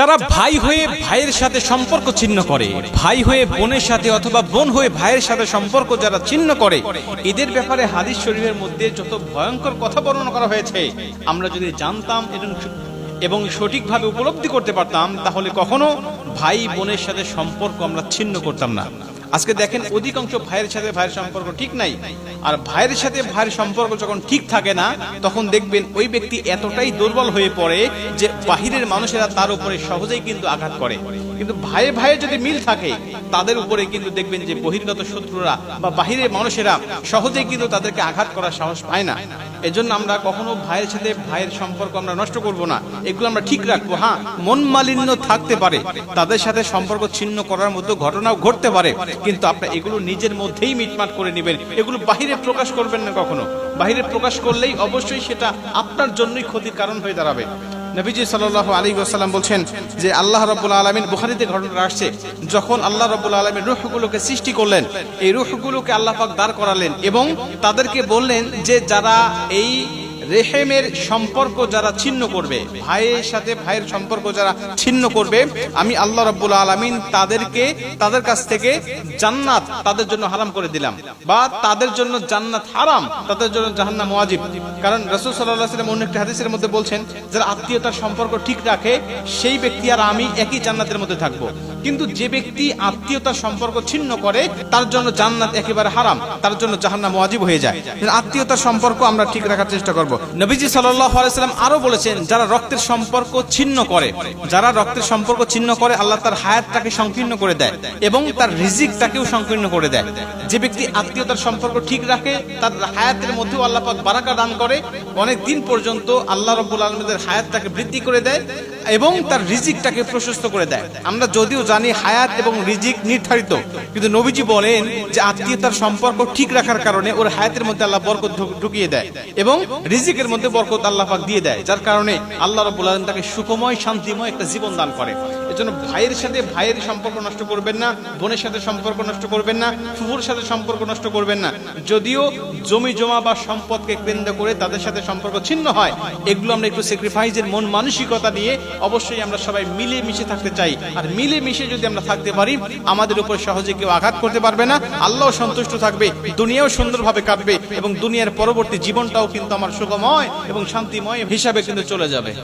তারা ভাই হয়ে ভাইয়ের সাথে সম্পর্ক ছিন্ন করে। ভাই হয়ে বোনের সাথে অথবা বোন হয়ে ভাইয়ের সাথে সম্পর্ক যারা ছিন্ন করে, এদের ব্যাপারে হাদিস শরীফের মধ্যে যত ভয়ঙ্কর কথা বর্ণনা করা হয়েছে, আমরা যদি জানতাম এবং সঠিকভাবে উপলব্ধি করতে পারতাম, তাহলে কখনো ভাই বোনের সাথে সম্পর্ক আমরা ছিন্ন করতাম না। আজকে দেখেন অধিকাংশ ভাইয়ের সাথে ভাইয়ের সম্পর্ক ঠিক নাই। আর ভাইয়ের সাথে ভাইয়ের সম্পর্ক যখন ঠিক থাকে না, তখন দেখবেন ওই ব্যক্তি এতটাই দুর্বল হয়ে পড়ে যে বাহিরের মানুষেরা তার উপরে সহজেই কিন্তু আঘাত করে। কিন্তু ভাইয়ে ভাইয়ে যদি মিল থাকে, তাদের উপরে কিন্তু দেখবেন যে বহির্গত শত্রুরা বা বাহিরের মানুষেরা সহজেই কিন্তু তাদেরকে আঘাত করার সাহস পায় না। এজন্য আমরা কখনো ভাইয়ের সাথে ভাইয়ের সম্পর্ক আমরা নষ্ট করব না। এগুলো আমরা ঠিক রাখব। হ্যাঁ মন মালিন্য থাকতে পারে। তাদের সাথে সম্পর্ক ছিন্ন করার মতো ঘটনাও ঘটতে পারে। কিন্তু আপনি এগুলো নিজের মধ্যেই মিটমাট করে নেবেন। এগুলো বাহিরে প্রকাশ করবেন না কখনো। বাহিরে প্রকাশ করলেই অবশ্যই সেটা আপনার জন্যই ক্ষতির কারণ হয়ে দাঁড়াবে। নবীজি সাল্লাহ আলী ওসাল্লাম বলছেন যে, আল্লাহ রব্বুল আলমিন বুখারিতে ঘটনা আসছে। যখন আল্লাহ রব্বুল আলমিন রুহগুলোকে সৃষ্টি করলেন, এই রুহগুলোকে আল্লাহ পাক দাঁড় করালেন এবং তাদেরকে বললেন যে, যারা এই রেহেমের সম্পর্ক যারা ছিন্ন করবে, ভাইয়ের সাথে ভাইয়ের সম্পর্ক যারা ছিন্ন করবে, আমি আল্লাহ রব্বুল আলমিন তাদেরকে, তাদের কাছ থেকে জান্নাত তাদের জন্য হারাম করে দিলাম বা তাদের জন্য জান্নাত হারাম, তাদের জন্য জাহান্নাম ওয়াজিব। কারণ রসুল সাল্লাহ সাল্লাম অন্য একটি হাদিসের মধ্যে বলছেন, যারা আত্মীয়তার সম্পর্ক ঠিক রাখে, সেই ব্যক্তি আর আমি একই জান্নাতের মধ্যে থাকব। কিন্তু যে ব্যক্তি আত্মীয়তার সম্পর্ক ছিন্ন করে, তার জন্য জান্নাত একেবারে হারাম, তার জন্য জাহান্নাম ওয়াজিব হয়ে যায়। আত্মীয়তার সম্পর্ক আমরা ঠিক রাখার চেষ্টা করব। নবীজি আলাইসাল্লাম আরও বলেছেন, যারা রক্তের সম্পর্ক ছিন্ন করে, যারা রক্তের সম্পর্ক ছিন্ন করে, আল্লাহ তার হায়াতটাকে সংকীর্ণ করে দেয় এবং তার রিজিকটাকেও সংকীর্ণ করে দেয়। যে ব্যক্তি আত্মীয়তার সম্পর্ক ঠিক রাখে, তার হায়াতের মধ্যেও আল্লাহ বারাকা দান করে, অনেক দিন পর্যন্ত আল্লাহ রব্বুল আলমদের হায়াতটাকে বৃদ্ধি করে দেয় এবং তার রিজিকটাকে প্রশস্ত করে দেয়। আমরা যদিও জানি হায়াত এবং রিজিক নির্ধারিত, কিন্তু নবীজি বলেন যে আত্মীয়তার সম্পর্ক ঠিক রাখার কারণে ওর হায়াতের মধ্যে আল্লাহ বরকত ঢুকিয়ে দেয় এবং রিজিকের মধ্যে বরকত আল্লাহ পাক দিয়ে দেয়, যার কারণে আল্লাহ রব্বুল আলম তাকে সুখময়, শান্তিময় একটা জীবন দান করে। এজন্য ভাইয়ের সাথে ভাইয়ের সম্পর্ক নষ্ট করবেন না, বোনের সাথে সম্পর্ক নষ্ট করবেন না, ফুফুর সাথে সম্পর্ক নষ্ট করবেন না। যদিও জমি জমা বা সম্পদকে কেন্দ্র করে তাদের সাথে সম্পর্ক ছিন্ন হয়, এগুলো আমরা একটু স্যাক্রিফাইসের মন মানসিকতা নিয়ে অবশ্যই আমরা সবাই মিলে মিশে থাকতে চাই। আর মিলে মিশে যদি আমরা থাকতে পারি, আমাদের উপর সহজে কেউ আঘাত করতে পারবে না আল্লাহ সন্তুষ্ট থাকবে, দুনিয়াও সুন্দরভাবে কাটবে এবং দুনিয়ার পরবর্তী জীবনটাও কিন্তু আমার সুখময় এবং শান্তিময় হিসাবে কিন্তু চলে যাবে।